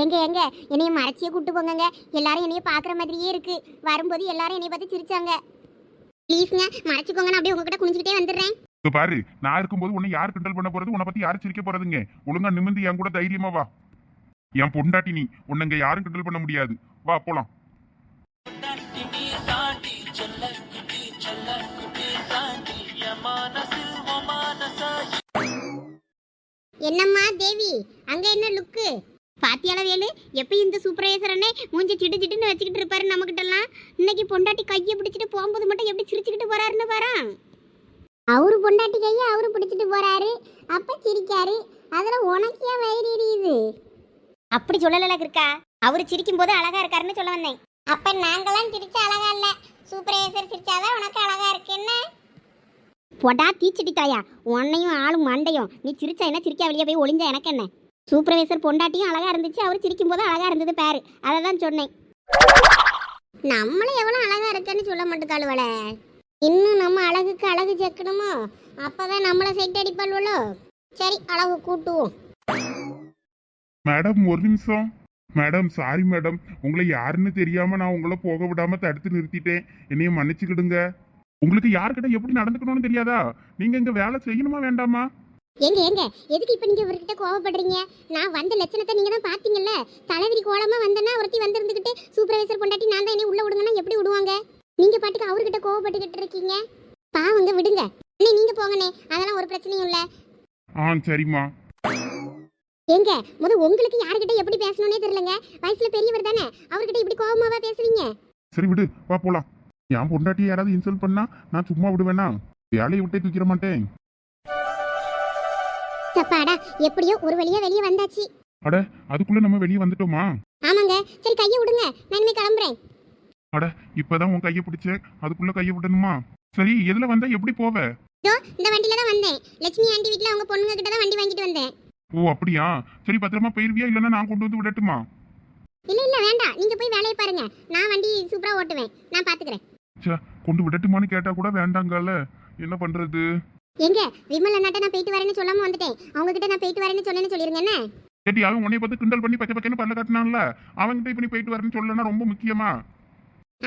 ஏங்க ஏங்க என்னைய மறைச்சியே கூட்டு போங்கங்க. எல்லாரும் என்னைய பார்க்குற மாதிரியே இருக்கு. வரும்போது எல்லாரும் என்னைய பார்த்து சிரிச்சாங்க. ப்ளீஸ்ங்க மறைச்சிக்கோங்க நான் அப்படியே உங்ககிட்ட குனிஞ்சுக்கிட்டே வந்துடுறேன். இப்ப பாரு நான் இருக்கும்போது உன்னை யார் கிண்டல் பண்ண போறது? உன்னை பத்தி யாரு சிரிக்க போறதுங்க? ஒழுங்கா நிமிந்து என் கூட தைரியமா வா. என் பொண்டாட்டி நீ உன்னை யாரும் கிண்டல் பண்ண முடியாது. வா போலாம். என்னம்மா தேவி அங்க என்ன லுக்கு பாத்தியால வேலு எப்பயும் இந்த சூப்பர்வைசர் அண்ணே மூஞ்சி சிட்டு சிட்டுன்னு வச்சுக்கிட்டு இருப்பாரு நம்மகிட்டலாம்? இன்னைக்கு பொண்டாட்டி கையை பிடிச்சிட்டு போகும்போது மட்டும் எப்படி சிரிச்சுக்கிட்டு போறாருன்னு பாரு அவரு பொண்டாட்டி கையை அவரு பிடிச்சிட்டு போறாரு. அப்ப சிரிக்காரு. அதுல உனக்கு ஏன் வயிறு எரியுது? அப்படி சொல்லல இருக்கா அவரு சிரிக்கும் போது அழகா இருக்காருன்னு சொல்ல வந்தேன். அப்ப நாங்களாம் சிரிச்சா அழகா இல்ல? சூப்பர்வைசர் சிரிச்சாதான் உனக்கு அழகா இருக்கு. என்ன? போடா தீச்சட்டி தாயா. உன்னையும் ஆளும் மண்டையும். நீ சிரிச்சா என்ன சிரிக்கா வெளியே போய் ஒளிஞ்சா எனக்கு என்ன? சூப்பர்வைசர் பொண்டாட்டியும் அழகா இருந்துச்சு. அவர் சிரிக்கும் போது அழகா இருந்தது பாரு. அதை தான் சொன்னேன். நம்மளும் எவ்வளோ அழகா இருக்கேன்னு சொல்ல மாட்டேக்காளுவல இன்னும் நம்ம அழகுக்கு அழகு சேர்க்கணுமோ? அப்பதான் நம்மளை சைட் அடிப்பாள்வளோ? சரி அழகு கூட்டுவோம். மேடம் ஒரு நிமிஷம். Madam sorry madam. உங்களை யாருன்னு தெரியாம நான் உங்களை போக விடாம தடுத்து நிறுத்திட்டேன். என்னைய மன்னிச்சுக்கிடுங்க. உங்களுக்கு யார்கிட்ட எப்படி நடந்துக்கணும்னு தெரியாதா? நீங்க இங்க வேலை செய்யணுமா வேண்டாமா? எங்க எங்க எதுக்கு இப்ப நீங்க இவர்கிட்ட கோவப்படுறீங்க? நான் வந்த லட்சணத்தை நீங்க தான் பாத்தீங்கல்ல தலைவிரி கோலமா வந்தனா ஒருத்தி வந்திருந்துகிட்டு சூப்பர்வைசர் பொண்டாட்டி நான் தான் என்ன உள்ள விடுங்கன்னா எப்படி விடுவாங்க? நீங்க பாட்டுக்கு அவர்கிட்ட கோவப்பட்டுக்கிட்டு இருக்கீங்க? பாவங்க விடுங்க. அண்ணே நீங்க போங்கண்ணே. அதெல்லாம் ஒரு பிரச்சனையும் இல்ல. ஆ சரிம்மா. ஏங்க முத உங்களுக்கு யார்கிட்ட எப்படி பேசணும்னே தெரியலங்க. வயசுல பெரியவர் தானே. அவர்கிட்ட இப்படி கோவமாவா பேசுவீங்க? சரி விடு. வா போலாம். என் பொண்டாட்டி யாராவது இன்சல்ட் பண்ணா நான் சும்மா விடுவேனா? வேலையை விட்டே தூக்கிட மாட்டேன். சப்பாடா எப்படியோ ஒரு வழியா வெளியே வந்தாச்சு. அட அதுக்குள்ள நம்ம வெளியே வந்துட்டோமா? ஆமாங்க. சரி கையை விடுங்க நான் இனிமே கிளம்புறேன். அட இப்பதான் உன் கையை பிடிச்சேன். அதுக்குள்ள கையை விடணுமா? சரி எதுல வந்தா? எப்படி போவ? இதோ இந்த வண்டியில தான் வந்தேன். லட்சுமி ஆண்டி வீட்ல அவங்க பொண்ணுங்க கிட்ட தான் வண்டி வாங்கிட்டு வந்தேன். ஓ அப்படியா? சரி பத்திரமா போயிருவியா? இல்லைன்னா நான் கொண்டு வந்து விடட்டுமா? இல்ல இல்ல வேண்டாம் நீங்க போய் வேலையை பாருங்க. நான் வண்டி சூப்பரா ஓட்டுவேன். நான் பாத்துக்கிறேன். ச்சே கொண்டு விடட்டுமான்னு கேட்டா கூட வேண்டாங்கல்ல. என்ன பண்றது? எங்க? விமல் அண்ணாட்ட நான் போயிட்டு வரேன்னு சொல்லாம வந்துட்டேன். அவங்க கிட்ட நான் போயிட்டு வரேன்னு சொன்னேன்னு சொல்லிருங்க என்ன? கேட்டி அவன் உன்னைய பார்த்து கிண்டல் பண்ணி பச்சை பச்சைன்னு பல்ல காட்டினான்ல. அவன்கிட்ட இப்ப நீ போயிட்டு வரேன்னு சொல்லனா ரொம்ப முக்கியமா?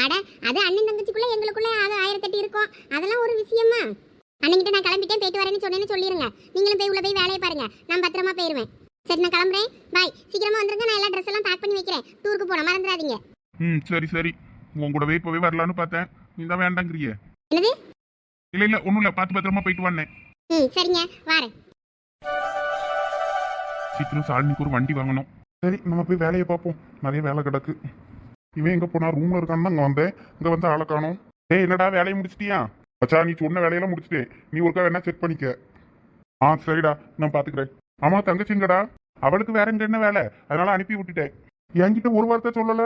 அட அது அண்ணன் தங்கச்சிக்குள்ள எங்களுக்குள்ள அது ஆயிரத்தெட்டு இருக்கும். அதெல்லாம் ஒரு விஷயமா? அண்ணன்கிட்ட நான் கிளம்பிட்டேன் போயிட்டு வரேன்னு சொன்னேன்னு சொல்லிருங்க. நீங்களும் போய் உள்ள போய் வேலையை பாருங்க. நான் பத்திரமா போயிருவேன். சரி நான் கிளம்புறேன். பாய். சீக்கிரமா வந்துருங்க நான் எல்லா ட்ரெஸ் எல்லாம் பேக் பண்ணி வைக்கிறேன். டூருக்கு போன மறந்துடாதீங்க. ம் சரி சரி. உன் கூடவே இப்பவே வரலான்னு பார்த்தேன். நீ தான் வேண்டாங்கிறிய. என்னது? இல்ல இல்ல ஒண்ணும் இல்ல பார்த்து பத்திரமா போயிட்டு வந்தேன் ம் சரிங்க வாரேன். சீக்கிரம் சாலினிக்கு ஒரு வண்டி வாங்கணும். சரி நம்ம போய் வேலையை பார்ப்போம். நிறைய வேலை கிடக்கு. இவன் எங்க போனா ரூம்ல இருக்கான்னு அங்க வந்தேன். இங்க வந்து ஆளை காணோம். ஏய் என்னடா வேலையை முடிச்சிட்டியா? மச்சா நீ சொன்ன வேலையெல்லாம் முடிச்சிட்டேன் நீ ஒருக்கா வேணா செக் பண்ணிக்க. ஆ சரிடா நான் பாத்துக்கிறேன் ஆமா தங்கச்சிங்கடா. அவளுக்கு வேற எங்க என்ன வேலை? அதனால அனுப்பி விட்டுட்டேன். என்கிட்ட ஒரு வார்த்தை சொல்லல.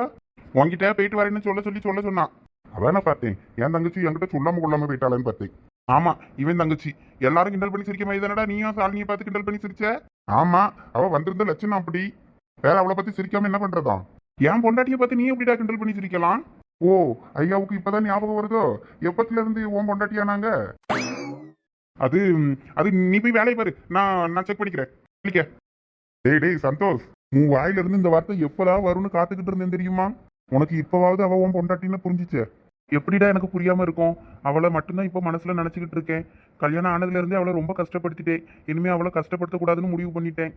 உன்கிட்ட போயிட்டு வரேன்னு சொல்ல சொல்லி சொல்ல சொன்னான். அதான் பார்த்தேன். என் தங்கச்சி என்கிட்ட சொல்லாம கொள்ளாம போயிட்டாளேன்னு பார்த்தேன். ஆமா இவன் தங்கச்சி. எல்லாரும் கிண்டல் பண்ணி சிரிக்க மாதிரி தானடா? நீயும் சாலினியை பார்த்து கிண்டல் பண்ணி சிரிச்ச? ஆமா அவ வந்திருந்த லட்சணம் அப்படி. வேற அவளை பத்தி சிரிக்காம என்ன பண்றதா? என் பொண்டாட்டிய பார்த்து நீ எப்படிடா கிண்டல் பண்ணி சிரிக்கலாம்? ஓ ஐயாவுக்கு இப்பதான் ஞாபகம் வருதோ? எப்பத்துல இருந்து உன் பொண்டாட்டியானாங்க அது அது நீ போய் வேலையை பாரு. நான் நான் செக் பண்ணிக்கிறேன். டேய் டேய் சந்தோஷ் உன் வாயிலிருந்து இந்த வார்த்தை எப்படா வரும்னு காத்துக்கிட்டு இருந்தேன் தெரியுமா? உனக்கு இப்பவாவது அவ உன் பொண்டாட்டின்னு புரிஞ்சுச்சே? எப்படிடா எனக்கு புரியாம இருக்கும்? அவளை மட்டும்தான் இப்போ மனசுல நினைச்சுக்கிட்டு இருக்கேன். கல்யாணம் ஆனதுல இருந்தே அவளை ரொம்ப கஷ்டப்படுத்திட்டேன். இனிமே அவளை கஷ்டப்படுத்தக்கூடாதுன்னு முடிவு பண்ணிட்டேன்.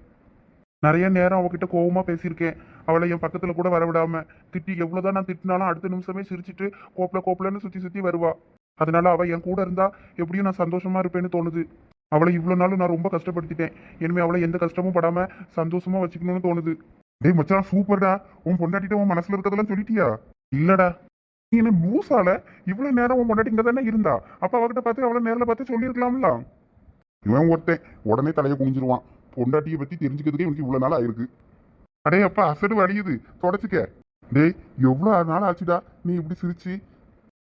நிறைய நேரம் அவகிட்ட கோவமா பேசியிருக்கேன். அவளை என் பக்கத்துல கூட வரவிடாம திட்டி எவ்வளவுதான் நான் திட்டினாலும் அடுத்த நிமிஷமே சிரிச்சிட்டு கோப்பல கோப்பலன்னு சுத்தி சுத்தி வருவா. அதனால அவ என் கூட இருந்தா எப்படியும் நான் சந்தோஷமா இருப்பேன்னு தோணுது. அவளை இவ்வளவு நாளும் நான் ரொம்ப கஷ்டப்படுத்திட்டேன். இனிமே அவளை எந்த கஷ்டமும் படாம சந்தோஷமா வச்சுக்கணும்னு தோணுது. டேய் மச்சான் சூப்பர்டா. உன் பொண்டாட்டிட்ட உன் மனசுல இருக்கதெல்லாம் சொல்லிட்டியா? இல்லடா. நீ என்ன லூசால? இவ்வளவு நேரம் உன் பொண்டாட்டி இங்க தானே இருந்தா? அப்ப அவகிட்ட பார்த்து அவளை நேரில் பார்த்து சொல்லியிருக்கலாம்ல? இவன் ஒருத்தன். உடனே தலையை குனிஞ்சிருவான். பொண்டாட்டியை பத்தி தெரிஞ்சுக்கிறதுக்கே இவனுக்கு இவ்வளவு நாள் ஆயிருக்கு. அடே அப்பா அசடு வழியுது தொடச்சிக்க. டேய் எவ்வளோ நாள் ஆச்சுடா? நீ இப்படி சிரிச்சு.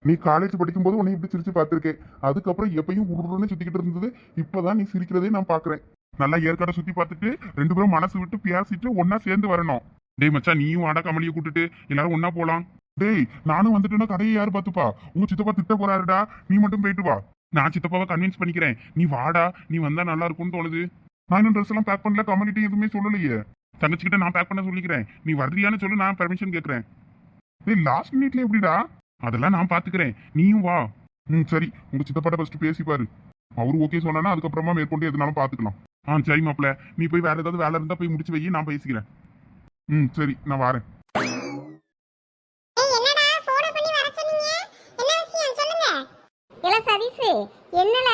நீ காலேஜ் படிக்கும்போது உன்னை இப்படி சிரிச்சு பார்த்துருக்கேன். அதுக்கப்புறம் எப்பயும் உருன்னு சுத்திக்கிட்டு இருந்தது. இப்போதான் நீ சிரிக்கிறதே நான் பார்க்குறேன். நல்லா ஏற்காட சுத்தி பார்த்துட்டு ரெண்டு பேரும் மனசு விட்டு பேசிட்டு ஒன்னா சேர்ந்து வரணும். டேய் மச்சான் நீயும் வாடா கமலியை கூட்டிட்டு. எல்லாரும் ஒன்னா போலாம். டேய் நானும் வந்துட்டேன்னா கதையை யாரு பார்த்துப்பா? உங்க சித்தப்பா திட்ட போறாருடா. நீ மட்டும் போயிட்டு வா. நான் சித்தப்பாவை கன்வின்ஸ் பண்ணிக்கிறேன். நீ வாடா. நீ வந்தா நல்லா இருக்கும்னு தோணுது. நான் இன்னும் ட்ரெஸ் எல்லாம் பேக் பண்ணல. கமலிட்டையும் எதுவுமே சொல்லலையே. தங்கச்சிக்கிட்ட நான் பேக் பண்ண சொல்லிக்கிறேன். நீ வர்றியான்னு சொல்லு நான் பெர்மிஷன் கேட்குறேன் டேய் லாஸ்ட் மினிட்ல எப்படிடா? அதெல்லாம் நான் பாத்துக்கிறேன். நீயும் வா. ம் சரி. உங்க சித்தப்பாட்ட ஃபர்ஸ்ட் பேசி பாரு. அவரு ஓகே சொன்னா அதுக்கப்புறமா மேற்கொண்டு எதுனாலும் பாத்துக்கலாம். ஆ சரி மாப்ள நீ போய் வேற ஏதாவது வேலை இருந்தா போய் முடிச்சு வை நான் பேசிக்கிறேன். ம் சரி நான் வரேன். என்னடா போன பண்ணி வர சொன்னீங்க? என்ன விஷயம்? சொல்லுங்க. இல்ல சதீஷ் என்னல?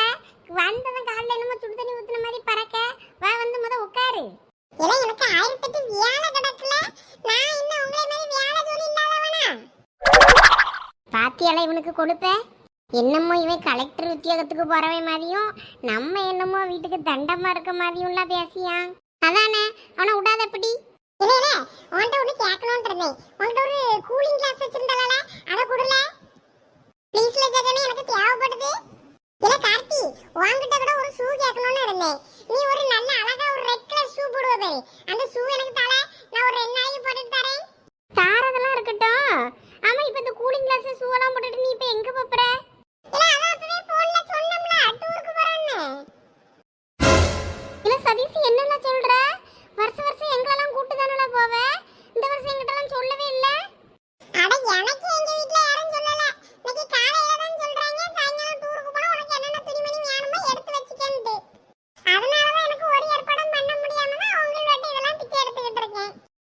வந்தவன் கால்ல என்னமோ சுடு தண்ணி ஊத்துன மாதிரி பறக்க. வா வந்து முத உட்காரு. இல்ல எனக்கு ஆயிரத்தெட்டு வேலை கிடக்குல. நான் என்ன உங்களை மாதிரி இல்லாதவனா? பாத்தியால இவனுக்கு கொடுப்ப என்னமோ இவன் கலெக்டர் உத்தியோகத்துக்கு போறவன் மாதிரியும் நம்ம என்னமோ வீட்டுக்கு தண்டமா இருக்க மாதிரியும்ல பேசியான் அதானே? அவனை விடாத எப்படி இல்ல இல்ல. உன்கிட்ட ஒண்ணு கேட்கணும்னு இருந்தேன். உன்கிட்ட ஒரு கூலிங் கிளாஸ் வச்சிருந்தால அத குடுல. ப்ளீஸ்ல ஜெகனே எனக்கு தேவைப்படுது. இல்ல கார்த்தி உன்கிட்ட கூட ஒரு ஷூ கேட்கணும்னு இருந்தேன். நீ ஒரு நல்ல அழகா ஒரு ரெட் கலர் ஷூ போடுவ பாரு.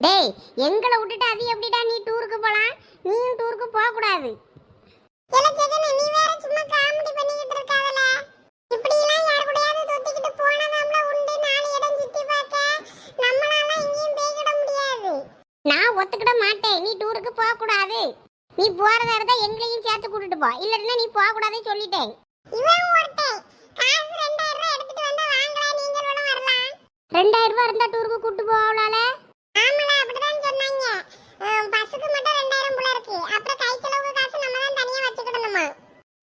டேய் எங்களை விட்டுட்டு அது எப்படிடா நீ டூருக்கு போலாம்? நீயும் டூருக்கு போக கூடாது இல்ல ஜெகன் நீ வேற சும்மா காமெடி பண்ணிக்கிட்டு இருக்காதல. இப்படி எல்லாம் யார் கூடயாவது தொத்திக்கிட்டு போனா நம்மள உண்டு நாலு இடம் சுத்தி பார்க்க? நம்மளால எங்கேயும் போய்கிட முடியாது. நான் ஒத்துக்கிட மாட்டேன். நீ டூருக்கு போக கூடாது நீ போறதா இருந்தா எங்களையும் சேர்த்து கூட்டிட்டு போ. இல்லன்னா நீ போக கூடாதுன்னு சொல்லிட்டேன். இவன் ஒருத்தன். காசு ரெண்டாயிரம் ரூபாய் எடுத்துட்டு வந்தா வாங்கலாம் நீங்க வேணா வரலாம். ரெண்டாயிரம் ரூபாய் இருந்தா டூருக்கு கூட்டு போகலால ஆமால அப்படிதான் சொன்னாங்க அஹ் பஸ்ஸுக்கு மட்டும் ரெண்டாயிரம் போல இருக்கு அப்புறம் கை செலவுக்கு காசு நம்ம தான் தனியா வச்சுக்கிடணுமா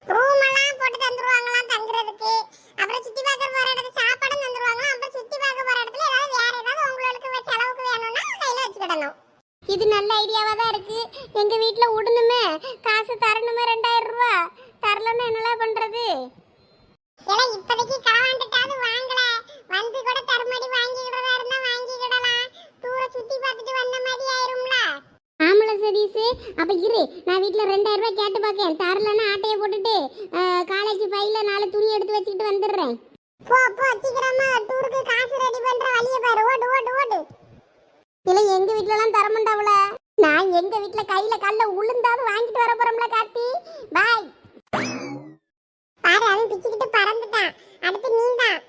ரூம் எல்லாம் போட்டு தந்துருவாங்களாம் தங்குறதுக்கு அப்புறம் சுத்தி பார்க்க போற இடத்துல சாப்பாடும் தந்துருவாங்க அப்புறம் சுத்தி பார்க்க போற இடத்துல ஏதாவது வேற ஏதாவது உங்களுக்கு வ- செலவுக்கு வேணும்னா கையில வச்சுக்கிடணும் இது நல்ல ஐடியாவா தான் இருக்கு எங்க வீட்ல உடனுமே காசு தரணுமே ரெண்டாயிரம் ரூபா தரலன்னா என்னலாம் பண்றது இல்ல இப்போதைக்கு களவாண்டுட்டாவது வாங்கல வந்து கூட தருமடி வாங்கிக்கிடறதா இருந்தா வாங்கிக்கிடலாம் டூரை சுத்தி பார்த்துட்டு வந்த மாதிரி ஆயிரும்ல ஃபீஸு அப்போ இரு நான் வீட்டில் ரெண்டாயிரம் ரூபாய் கேட்டு பார்க்கேன் தரலன்னா ஆட்டையை போட்டுட்டு காலேஜ் பையில் நாலு துணி எடுத்து வச்சுக்கிட்டு வந்துடுறேன். போ போ சீக்கிரமா டூருக்கு காசு ரெடி பண்ற வழிய பாரு. ஓடு ஓடு ஓடு. இல்ல எங்க வீட்ல எல்லாம் தர மாட்டாவல. நான் எங்க வீட்ல கையில கல்ல உளுந்தாவது வாங்கிட்டு வர போறோம்ல கார்த்தி. பாய். பாரு அவன் பிச்சுக்கிட்டு பறந்துட்டான். அடுத்து நீதான்.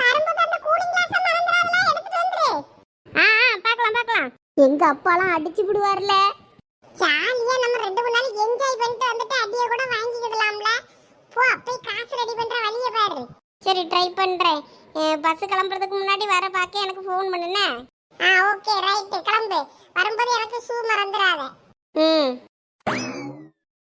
வரும்போது அந்த கூலிங் கிளாஸ் மறந்துடாதல எடுத்துட்டு வந்துரு. ஆ ஆ, பார்க்கலாம் பார்க்கலாம் எங்க அப்பாலாம் அடிச்சு விடுவார்ல ஜாலியா நம்ம ரெண்டு மூணு நாள் என்ஜாய் பண்ணிட்டு வந்துட்டு அடிய கூட வாங்கிக்கிடலாம்ல. போ அப்பே காசு ரெடி பண்ற வழிய பாரு. சரி ட்ரை பண்றேன். பஸ் கிளம்புறதுக்கு முன்னாடி வர பார்க்க எனக்கு ஃபோன் பண்ணுனே ஆ ஓகே ரைட் கிளம்பு. வரும்போது எனக்கு ஷூ மறந்துடாத. ம்.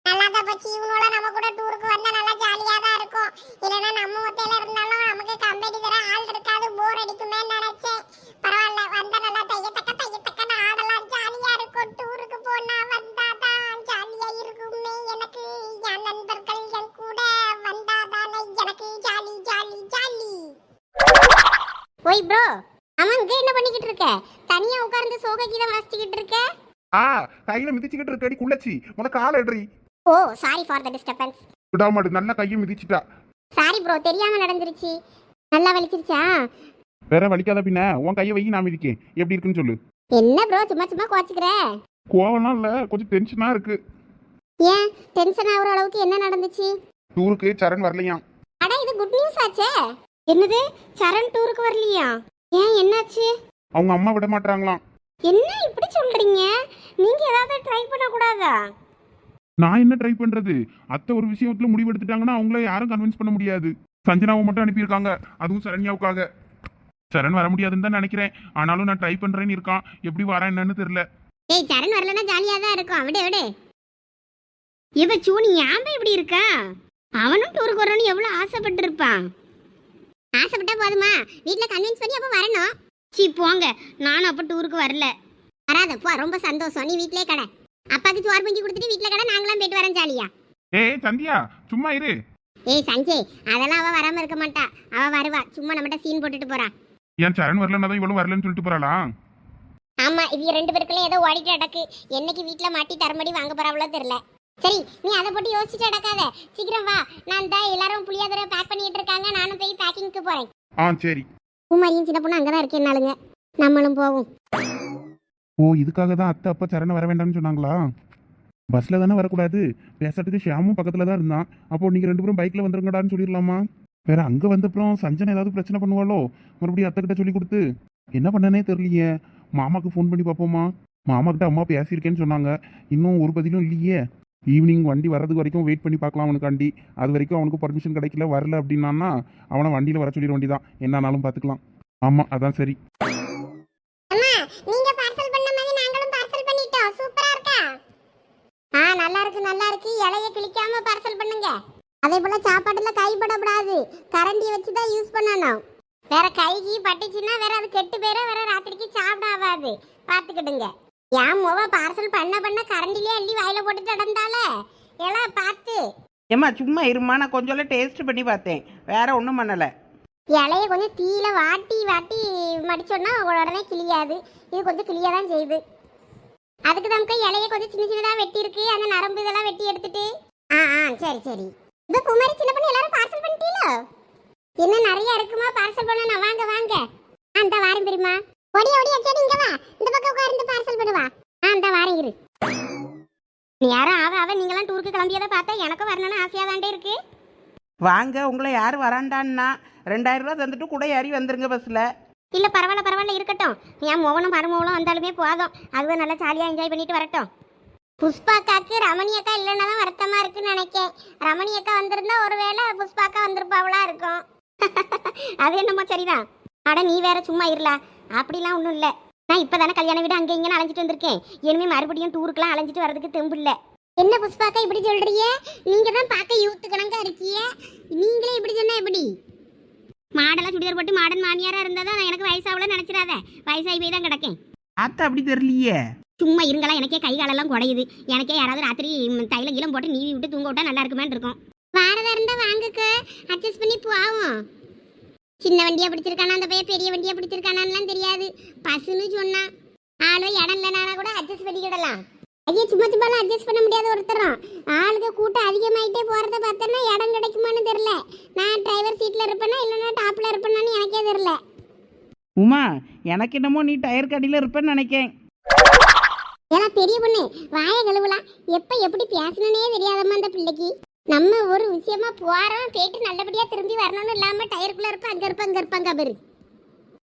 நல்லா போச்சு. இவனோட நம்ம கூட டூருக்கு வந்தா நல்லா ஜாலியா தான் இருக்கும். இல்லைன்னா நம்ம ஒத்தையில இருந்தாலும் நமக்கு கம்பெனி தர ஆள் இருக்காது. போர் அடிக்குமே நினைச்சேன். பரவாயில்ல வந்தா நல்லா தையத்தக்க தையத்தக்கன்னு ஆடலாம். ஜாலியா இருக்கும். டூருக்கு போனா வந்தாதான் ஜாலியா இருக்குமே. எனக்கு என் நண்பர்கள் என் கூட வந்தாதானே எனக்கு ஜாலி ஜாலி ஜாலி. ஓய் ப்ரோ அம்மா இங்க என்ன பண்ணிக்கிட்டு இருக்க? தனியா உட்கார்ந்து சோக கீதம் வாசிச்சுக்கிட்டு இருக்க? ஆ கையில மிதிச்சுக்கிட்டு இருக்கடி குள்ளச்சி. உனக்கு கால் எடுறி. Oh sorry for the disturbance விடாமடு நல்லா கையை மிதிச்சிட்டா. சாரி ப்ரோ தெரியாம நடந்துருச்சு. நல்லா வலிச்சிருச்சா? வேற வலிக்காத பின்ன உன் கையை வை நான் மிதிக்கேன். எப்படி இருக்குன்னு சொல்லு. என்ன ப்ரோ சும்மா சும்மா கோச்சுக்கிற? கோவம்லாம் இல்ல. கொஞ்சம் டென்ஷனா இருக்கு. ஏன்? டென்ஷன் ஆகுற அளவுக்கு என்ன நடந்துச்சு? டூருக்கு சரண் வரலையாம் அட இது குட் நியூஸ் ஆச்சே. என்னது? சரண் டூருக்கு வரலையா? ஏன்? என்னாச்சு? அவங்க அம்மா விட மாட்டாங்களாம் என்ன இப்படி சொல்றீங்க? நீங்க ஏதாவது ட்ரை பண்ண கூடாதா நான் என்ன ட்ரை பண்றது? அத்தை ஒரு விஷயத்துல முடிவெடுத்துட்டாங்கன்னா அவங்கள யாரும் கன்வின்ஸ் பண்ண முடியாது. சஞ்சனாவை மட்டும் அனுப்பியிருக்காங்க. அதுவும் சரண்யாவுக்காக. சரண் வர முடியாதுன்னு தான் நினைக்கிறேன். ஆனாலும் நான் ட்ரை பண்றேன்னு இருக்கான். எப்படி வரேன் என்னன்னு தெரியல. ஏய் சரண் வரலன்னா ஜாலியா தான் இருக்கும். விடு விடு. இவ சூனி ஏன் இப்படி இருக்கா? அவனும் டூருக்கு வரணும்னு எவ்வளவு ஆசைப்பட்டு இருப்பான் ஆசைப்பட்டா போதுமா? வீட்ல கன்வின்ஸ் பண்ணி அப்ப வரணும். சீ போங்க. நானும் அப்ப டூருக்கு வரல. வராத போ. ரொம்ப சந்தோஷம். நீ வீட்லயே கடை. அப்பாக்கு சோறு பொங்கி கொடுத்துட்டு வீட்ல கடை நாங்களாம் போயிட்டு வரேன் ஜாலியா. ஏய் சந்தியா சும்மா இரு. ஏய் சஞ்சய் அதெல்லாம் அவ வராம இருக்க மாட்டா. அவ வருவா. சும்மா நம்மகிட்ட சீன் போட்டுட்டு போறா. ஏன் சரண் வரலன்னா தான் இவளும் வரலன்னு சொல்லிட்டு போறாளா? இவங்க ரெண்டு பேருக்குள்ள ஏதோ ஓடிட்டு அடக்கு என்னைக்கு வீட்டில் மாட்டி தரமடி வாங்க போறாவளோ தெரியல. சரி நீ அதை போட்டு யோசிச்சுட்டு அடக்காத சீக்கிரம் வா. நான் தான் எல்லாரும் புளியாதரை பேக் பண்ணிட்டு இருக்காங்க. நானும் போய் பேக்கிங்க்கு போறேன். ஆ சரி. பூமாரியும் சின்ன பொண்ணு அங்கதான் இருக்கேன்னாலுங்க நம்மளும் போவோம். ஓ இதுக்காக தான் அத்தை அப்பா சரண வர வேண்டாம்னு சொன்னாங்களா? பஸ்ல தானே வரக்கூடாது. பேசுறதுக்கு ஷியாமும் பக்கத்துல தான் இருந்தான். அப்போ நீங்க ரெண்டு பேரும் பைக்ல வந்துருங்கடான்னு சொல்லிடலாமா? வேற அங்க வந்தப்புறம் சஞ்சனை ஏதாவது பிரச்சனை பண்ணுவாளோ? மறுபடியும் அத்தை கிட்ட சொல்லி கொடுத்து. என்ன பண்ணனே தெரியலையே. மாமாக்கு ஃபோன் பண்ணி பார்ப்போமா? மாமாக்கிட்ட அம்மா பேசியிருக்கேன்னு சொன்னாங்க. இன்னும் ஒரு பதிலும் இல்லையே. ஈவினிங் வண்டி வர்றது வரைக்கும் வெயிட் பண்ணி பார்க்கலாம் அவனுக்காண்டி. அது வரைக்கும் அவனுக்கு பர்மிஷன் கிடைக்கல வரல அப்படின்னான்னா அவனை வண்டியில் வர சொல்லிட வேண்டியதான் என்னானாலும் பார்த்துக்கலாம். ஆமாம் அதான் சரி. பார்சல் பார்சல் நல்லா இருக்கு நல்லா இருக்கு. இலைய கிழிக்காம பார்சல் பண்ணுங்க. அதே போல சாப்பாட்டுல கை கரண்டியை வச்சு தான் யூஸ் பண்ணணும். வேற கைக்கு பட்டுச்சுன்னா வேற அது கெட்டு போயிட வேற ராத்திரிக்கு சாப்பிட ஆகாது பார்த்துக்கிடுங்க. என் முவ பார்சல் பண்ண பண்ண கரண்டிலே அள்ளி வாயில போட்டுட்டு நடந்தால? எல்லாம் பார்த்து. ஏம்மா சும்மா இருமா நான் கொஞ்சம் டேஸ்ட் பண்ணி பார்த்தேன். வேற ஒன்றும் பண்ணலை. இலைய கொஞ்சம் தீயில வாட்டி வாட்டி மடிச்சோன்னா உடனே கிளியாது. இது கொஞ்சம் கிளியா தான் செய்யுது. அதுக்கு நமக்கு இலைய கொஞ்சம் சின்ன சின்னதா வெட்டி இருக்கு அந்த நரம்பு இதெல்லாம் வெட்டி எடுத்துட்டு. ஆ ஆ சரி சரி. இப்போ குமாரி சின்ன பொண்ணு எல்லாரும் பார்சல் பண்ணிட்டீங்களோ? இன்னும் நிறைய இருக்குமா? பார்சல் பண்ணணும் வாங்க வாங்க. ஆ இந்த வாரம் பெரியமா ஓடி ஓடி அச்சடி இங்க வா. இந்த பக்கம் உட்கார்ந்து பார்சல் பண்ணுவா ஆ இந்த வாரம் இரு. நீ யாரும் ஆவ ஆவ நீங்களாம் டூருக்கு கிளம்பியதை பார்த்தா எனக்கும் வரணும்னு ஆசையா தாண்டே இருக்கு. வாங்க உங்களை யார் வராண்டான்னா ரெண்டாயிரம் ரூபா தந்துட்டு கூட ஏறி வந்துருங்க பஸ்ஸில் இல்ல பரவாயில்ல பரவாயில்ல இருக்கட்டும். என் மோகனும் மருமகளும் வந்தாலுமே போதும். அதுவும் நல்லா ஜாலியா என்ஜாய் பண்ணிட்டு வரட்டும். புஷ்பாக்காக்கு ரமணி அக்கா இல்லைன்னா தான் வருத்தமா இருக்குன்னு நினைக்கேன். ரமணி அக்கா வந்திருந்தா ஒருவேளை புஷ்பாக்கா வந்திருப்பாவளா இருக்கும். அது என்னமோ சரிதான். அட நீ வேற சும்மா இருல அப்படிலாம் ஒன்றும் இல்லை. நான் இப்பதானே கல்யாண வீடு அங்கே இங்கே அலைஞ்சிட்டு வந்திருக்கேன். இனிமே மறுபடியும் டூருக்குலாம் அலைஞ்சிட்டு வரதுக்கு தெம்பு இல்லை. என்ன புஷ்பாக்கா இப்படி சொல்றீங்க? நீங்க தான் பார்க்க யூத்து கணக்கா இருக்கீங்க? நீங்களே இப்படி சொன்னா எப்படி? மாடெல்லாம் சுடிதார் போட்டு மாடன் மாமியாரா இருந்தா தான் எனக்கு வயசாகல நினைச்சிடாத. வயசாகி போய் தான் கிடக்கேன். ஆத்த அப்படி தெரியலையே. சும்மா இருங்களா எனக்கே கை காலெல்லாம் குடையுது. எனக்கே யாராவது ராத்திரி தைல கீழம் போட்டு நீவி விட்டு தூங்க விட்டா நல்லா இருக்குமேன்னு இருக்கும். வாரதா இருந்தா வாங்குக்க. அட்ஜஸ்ட் பண்ணி போவோம். சின்ன வண்டியா பிடிச்சிருக்கானா அந்த பையன் பெரிய வண்டியா பிடிச்சிருக்கானான்லாம் தெரியாது. பஸ்ஸுன்னு சொன்னான் ஆளும் இடம் இல்லைனா கூட அட்ஜஸ்ட் பண்ணிக்கிடலாம். ஐயா சும்மா சும்மாலாம் அட்ஜஸ்ட் பண்ண முடியாத ஒருத்தரும். ஆளுங்க கூட்டம் அதிகமாயிட்டே போறத பார்த்தோன்னா இடம் கிடைக்குமான்னு தெரியல. நான் டிரைவர் சீட்ல இருப்பேனா இல்லைன்னா டாப்ல இருப்பேனான்னு எனக்கே தெரியல. உமா எனக்கு என்னமோ நீ டயர் கடியில் இருப்பேன்னு நினைக்கேன். ஏன்னா பெரிய பொண்ணு வாய கழுவலாம் எப்ப எப்படி பேசணுன்னே தெரியாதம்மா அந்த பிள்ளைக்கு. நம்ம ஒரு விஷயமா போறோம் போயிட்டு நல்லபடியா திரும்பி வரணும்னு இல்லாம டயருக்குள்ள இருப்ப அங்க இருப்ப அங்க இருப்பாங்க பாரு.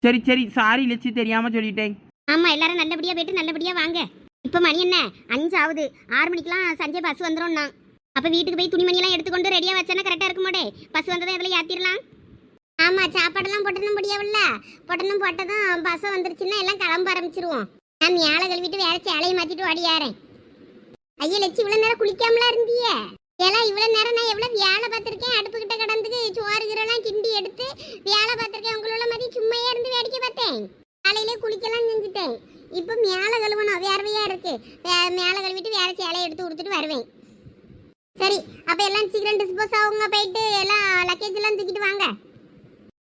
சரி சரி சாரி லட்சி தெரியாமல் சொல்லிட்டேன். ஆமா எல்லாரும் நல்லபடியா போயிட்டு நல்லபடியா வாங்க. இப்ப மணி என்ன? அஞ்சு ஆகுது. ஆறு மணிக்கெல்லாம் சஞ்சய் பஸ் வந்துடும் அப்ப வீட்டுக்கு போய் துணிமணியெல்லாம் எடுத்துக்கொண்டு ரெடியா வச்சேன்னா கரெக்டா இருக்கும் மாடே பஸ் வந்ததும் இதுல ஏத்திரலாம். ஆமா சாப்பாடெல்லாம் போட்டணும் முடியாவில்ல. போட்டணும் போட்டதும் பஸ் வந்துருச்சுன்னா எல்லாம் கிளம்ப ஆரம்பிச்சிருவோம். நான் மேலே கழுவிட்டு வேற சேலையை மாத்திட்டு ஓடியாரேன் ஐயா லட்சி இவ்வளவு நேரம் குளிக்காமலா இருந்தியே? ஏலாம் இவ்வளவு நேரம் நான் எவ்வளவு வேலை பார்த்திருக்கேன்? அடுப்பு கிட்ட கடந்து சோறு கீரெல்லாம் கிண்டி எடுத்து வேலை பார்த்திருக்கேன். உங்களோட மாதிரி சும்மையே இருந்து வேடிக்கை பார்த்தேன். காலையிலே குளிக்கலாம் செஞ்சுட்டேன். இப்போ மேலே கழுவணும். வேர்வையா இருக்கு. வே- மேலே கழுவிட்டு வேற சேலையை எடுத்து கொடுத்துட்டு வருவேன். சரி அப்ப எல்லாம் சீக்கிரம் டிஸ்போஸ் ஆகுங்க போயிட்டு எல்லாம் லக்கேஜ் எல்லாம் தூக்கிட்டு வாங்க.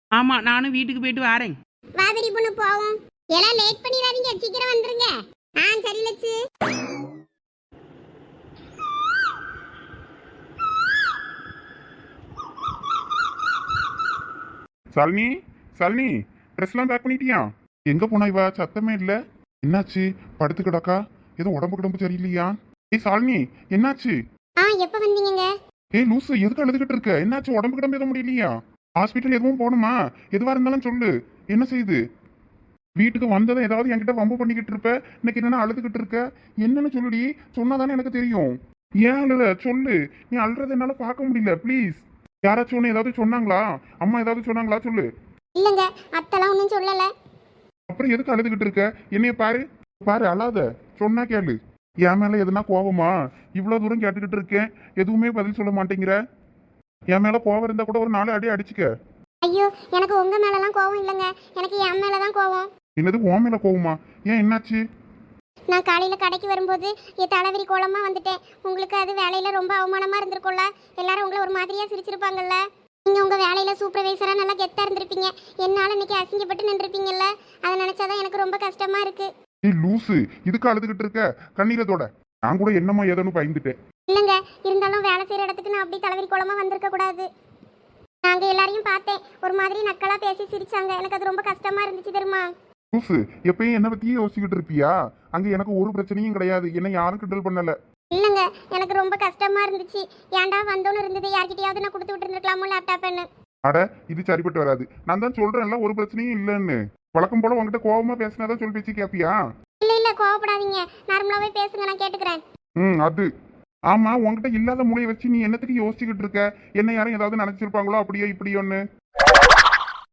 ஆமாம் நானும் வீட்டுக்கு போயிட்டு வரேன். வாதிரி பொண்ணு போவோம். எல்லாம் லேட் பண்ணிடாதீங்க. சீக்கிரம் வந்துருங்க. ஆ சரி லட்சு. சல்னி சல்னி ட்ரெஸ்லாம் பேக் பண்ணிட்டியா? எங்க போனா இவ? சத்தமே இல்ல. என்னாச்சு? படுத்து கிடக்கா? எதுவும் உடம்பு கிடம்பு சரியில்லையா? ஏய் சாலினி என்னாச்சு? ஆ எப்போ வந்தீங்கங்க? ஏய் லூசு எதுக்கு அழுதுகிட்டு இருக்க? என்னாச்சு? உடம்பு கிடம்பு எதுவும் முடியலையா? ஹாஸ்பிட்டல் எதுவும் போகணுமா? எதுவா இருந்தாலும் சொல்லு. என்ன செய்யுது வீட்டுக்கு வந்ததும் ஏதாவது என்கிட்ட வம்பு பண்ணிக்கிட்டு இருப்ப? இன்னைக்கு என்னன்னா அழுதுகிட்டு இருக்க? என்னன்னு சொல்லுடி. சொன்னாதானே எனக்கு தெரியும். ஏன் அழுத சொல்லு. நீ அழுறத என்னால பார்க்க முடியல. ப்ளீஸ். யாராச்சும் ஒன்று ஏதாவது சொன்னாங்களா? அம்மா ஏதாவது சொன்னாங்களா சொல்லு. இல்லைங்க அத்தெல்லாம் ஒன்றும் சொல்லலை. அப்புறம் எதுக்கு அழுதுகிட்டு இருக்க? என்னைய பாரு. பாரு அழாத. சொன்னா கேளு. என் மேல எதுனா கோவமா? இவ்வளவு தூரம் கேட்டுக்கிட்டு இருக்கேன். எதுவுமே பதில் சொல்ல மாட்டேங்கிற. என் மேல கோவம் இருந்தா கூட ஒரு நாலு அடி அடிச்சுக்க. ஐயோ எனக்கு உங்க மேலலாம் கோவம் இல்லைங்க. எனக்கு என் மேல தான் கோவம். என்னது உன் மேல கோவமா? ஏன் என்னாச்சு? நான் காலையில கடைக்கு வரும்போது என் தலைவிரி கோலமா வந்துட்டேன். உங்களுக்கு அது வேலையில ரொம்ப அவமானமா இருந்திருக்கும்ல? எல்லாரும் உங்களை ஒரு மாதிரியா சிரிச்சிருப்பாங்கல்ல? நீங்க உங்க வேலையில சூப்பர்வைசரா நல்லா கெத்தா இருந்திருப்பீங்க. என்னால இன்னைக்கு அசிங்கப்பட்டு நின்றுப்பீங்கல்ல? அதை நினைச்சாதான் எனக்கு ரொம்ப கஷ்டமா இருக்கு. ஏய் லூசு இதுக்கு அழுதுகிட்டு இருக்க? கண்ணீரத்தோட நான் கூட என்னம்மா ஏதோன்னு பயந்துட்டேன். இல்லைங்க இருந்தாலும் வேலை செய்கிற இடத்துக்கு நான் அப்படி தலைவரி குளமா வந்திருக்க கூடாது. நாங்க எல்லாரையும் பார்த்தேன். ஒரு மாதிரி நக்கலா பேசி சிரிச்சாங்க. எனக்கு அது ரொம்ப கஷ்டமா இருந்துச்சு தெரியுமா? லூசு எப்பயும் என்ன பத்தியே யோசிச்சுக்கிட்டு இருப்பியா? அங்க எனக்கு ஒரு பிரச்சனையும் கிடையாது. என்ன யாரும் கிண்டல் பண்ணல. இல்லைங்க எனக்கு ரொம்ப கஷ்டமா இருந்துச்சு. ஏன்டா வந்தோன்னு இருந்தது? யார்கிட்டயாவது நான் கொடுத்து விட்டுருந்துருக்கலாமோ லேப்டாப்னு அட இது சரிப்பட்டு வராது. நான் தான் சொல்றேன்ல ஒரு பிரச்சனையும் இல்லைன்னு. வழக்கம் போல உங்ககிட்ட கோவமா பேசினாதான் சொல்லி பேச்சு கேப்பியா? இல்ல இல்ல கோவப்படாதீங்க. நார்மலாவே பேசுங்க நான் கேட்டுக்கிறேன். ம் அது. ஆமா உன்கிட்ட இல்லாத மூளையை வச்சு நீ என்னத்துக்கு யோசிச்சுக்கிட்டு இருக்க? என்ன யாரும் ஏதாவது நினைச்சிருப்பாங்களோ அப்படியோ இப்படியோன்னு?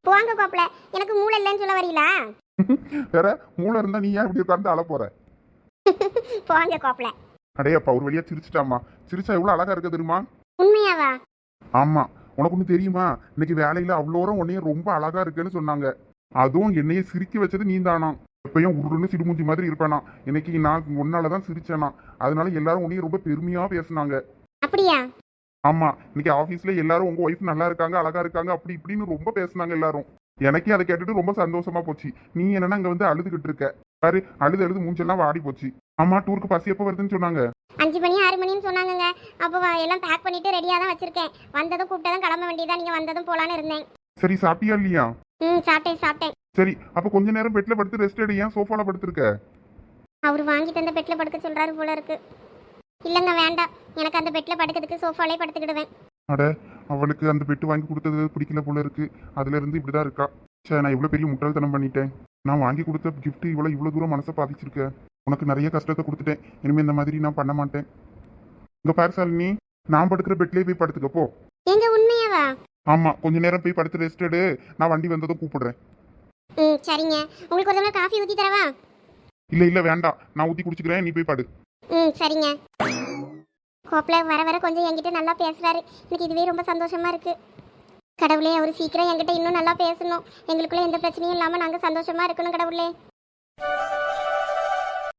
போங்க கோப்பல. எனக்கு மூளை இல்லைன்னு சொல்ல வரீங்களா? வேற மூளை இருந்தா நீ ஏன் இப்படி உட்கார்ந்து அழ போற? போங்க கோப்பல. அடையப்பா ஒரு வழியா சிரிச்சிட்டாமா சிரிச்சா எவ்வளவு அழகா இருக்கு தெரியுமா? உண்மையாவா? ஆமா. உனக்கு ஒண்ணு தெரியுமா? இன்னைக்கு வேலையில அவ்வளோரம் உன்னைய ரொம்ப அழகா இருக்குன்னு சொன்னாங்க. அதுவும் என்னைய சிரிக்க வச்சது நீ தானா எப்பயும் உருன்னு சிடுமூஞ்சி மாதிரி இருப்பேனா? இன்னைக்கு நான் உன்னாலதான் சிரிச்சேனா? அதனால எல்லாரும் உன்னைய ரொம்ப பெருமையா பேசுனாங்க. அப்படியா? ஆமா. இன்னைக்கு ஆபீஸ்ல எல்லாரும் உங்க ஒய்ஃப் நல்லா இருக்காங்க அழகா இருக்காங்க அப்படி இப்படின்னு ரொம்ப பேசுனாங்க எல்லாரும். எனக்கே அதை கேட்டுட்டு ரொம்ப சந்தோஷமா போச்சு. நீ என்னன்னா அங்க வந்து அழுதுகிட்டு இருக்க. பாரு அழுது அழுது மூஞ்செல்லாம் வாடி போச்சு. ஆமா டூருக்கு பசி எப்போ வருதுன்னு சொன்னாங்க? அஞ்சு மணி ஆறு மணின்னு சொன்னாங்கங்க. அப்போ எல்லாம் பேக் பண்ணிட்டு ரெடியாக தான் வச்சிருக்கேன். வந்ததும் கூப்பிட்டதும் கிளம்ப வேண்டியதா நீங்க வந்ததும் போலான்னு இருந்தேன். சரி சாப்பிட்டியா இல்லையா? ம் சாப்பிட்டேன் சாப்பிட்டேன். சரி அப்ப கொஞ்ச நேரம் பெட்ல படுத்து ரெஸ்ட் எடு. ஏன் சோஃபால படுத்திருக்க? அவர் வாங்கி தந்த பெட்டில் படுக்க சொல்றாரு போல இருக்கு. இல்லைங்க வேண்டாம். எனக்கு அந்த பெட்டில் படுக்கிறதுக்கு சோஃபாலே படுத்துக்கிடுவேன். அட அவளுக்கு அந்த பெட்டு வாங்கி கொடுத்தது பிடிக்கல போல இருக்கு. அதுல இருந்து இப்படிதான் இருக்கா. சே நான் இவ்வளவு பெரிய முட்டாள்தனம் பண்ணிட்டேன். நான் வாங்கி கொடுத்த gift இவ்வளவு இவ்வளவு தூரம் மனசை பாதிச்சிருக்க. உனக்கு நிறைய கஷ்டத்தை கொடுத்துட்டேன். இனிமே இந்த மாதிரி நான் பண்ண மாட்டேன். இங்க பாரு சாலினி நான் படுக்கிற பெட்லயே போய் படுத்துக்க போ. எங்க உண்மையாவா? ஆமா கொஞ்ச நேரம் போய் படுத்து ரெஸ்ட் எடு. நான் வண்டி வந்ததும் கூப்பிடுறேன். ம் சரிங்க. உங்களுக்கு ஒரு தடவை காஃபி ஊற்றி தரவா? இல்ல இல்ல வேண்டாம். நான் ஊத்தி குடிச்சுக்கிறேன். நீ போய் படு. ம் சரிங்க. ஹோப்பில் வர வர கொஞ்சம் என்கிட்ட நல்லா பேசுகிறாரு எனக்கு இதுவே ரொம்ப சந்தோஷமாக இருக்குது கடவுளே அவர் சீக்கிரம் என்கிட்ட இன்னும் நல்லா பேசணும். எங்களுக்குள்ளே எந்த பிரச்சனையும் இல்லாமல் நாங்கள் சந்தோஷமாக இருக்கணும் கடவுளே.